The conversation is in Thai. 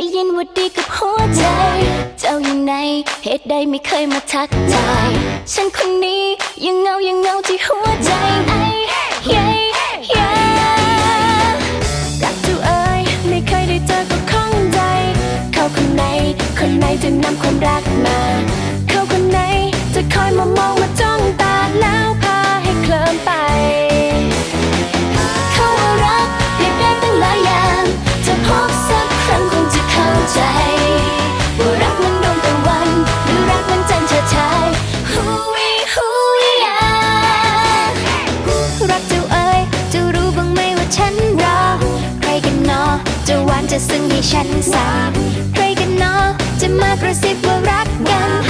ได้ยินว่าดีกับหัวใจ เจ้าอยู่ไหนเหตุใดไม่เคยมาทักทาย ฉันคนนี้ยังเงายังเงาที่หัวใจไอ้เย้เย้รักเจ้าเอ๋ยไม่เคยได้เจอก็ข้องใจ เข้าคนไหนคนไหนจะนำความรักมา ฉันรอ ใครกันเนาะจะหวานจะซึ้งให้ฉันสาบใครกันเนาะจะมากระซิบว่ารักกัน